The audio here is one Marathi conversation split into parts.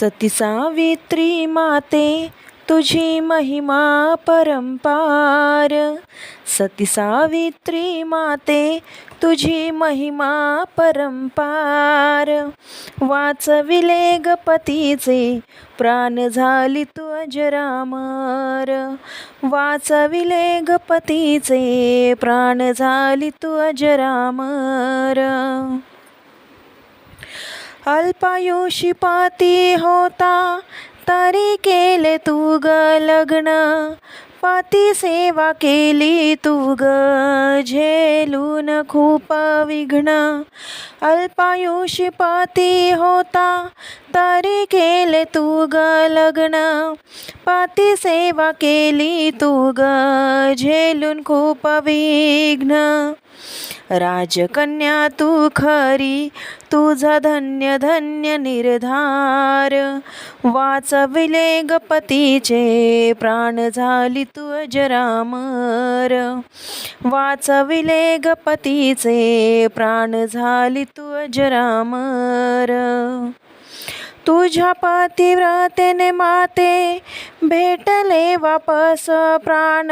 सती सावित्री माते तुझी महिमा परंपार सती सावित्री माते तुझी महिमा परंपार वाचविले गपतीचे प्राण झाली तू अजरामर. वाचविले गपतीचे प्राण झाली तू अजरामर. अल्पायुषी पाती होता तरी केले तू ग लग्न. पाती सेवा केली तू ग झेलून खूप विघ्न. अल्पायुषी पाती होता तरी केले तू ग लग्न. पाती सेवा केली तू ग झेलून खूप विघ्न. राजकन्या तू खरी तुझा धन्य धन्य निर्धार. वाचविले गपतीचे प्राण झाली तू अजरामर. वाचविले गपतीचे प्राण झाली तू अजरामर. तुझ्या पतिव्रतेने माते भेटले वापस प्राण.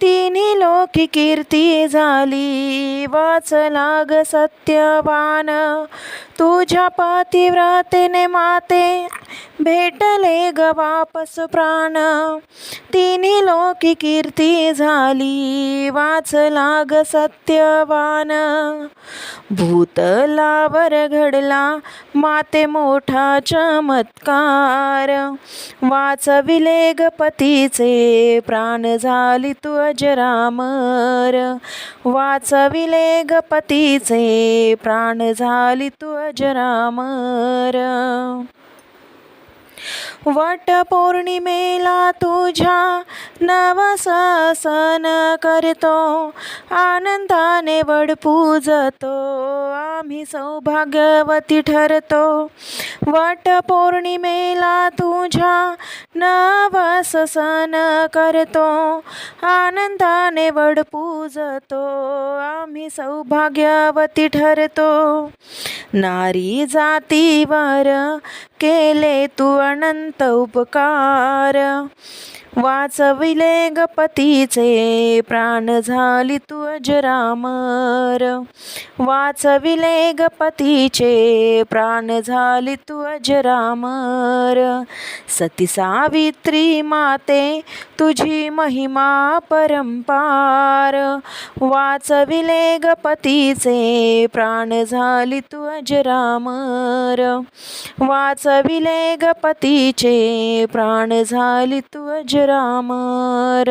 तिन्ही लोकी कीर्ती झाली. वाचला ग सत्यवान. तुझ्या पतिव्रतेने माते भेटले ग वापस प्राण. तिन्ही लोकी कीर्ती झाली वाचला ग सत्यवान. भूतलावर घडला माते मोठा चमत्कार. वाचविले गपतीचे प्राण झाली तू अजरामर वाचविले गपतीचे प्राण झाली तू अजरामर वट पौर्णिमेला तुझ्या नवसासन करतो. आनंदाने वड पूजतो. आम्ही सौभाग्यवती ठरतो. वट पौर्णिमेला तुझ्या नवससन करतो. आनंदाने वड पूजतो. आम्ही सौभाग्यवती ठरतो. नारी जातीवर केले तू अनंत उपकार. वाचविले गपतीचे प्राण झाली तू अजरामर. वाचविले गपतीचे प्राण झाली तू अजरामर. सती सावित्री माते तुझी महिमा परंपार वाचविले गपतीचे प्राण झाली तू अजरामर. वाचविले गपतीचे प्राण झाली तू अजरामर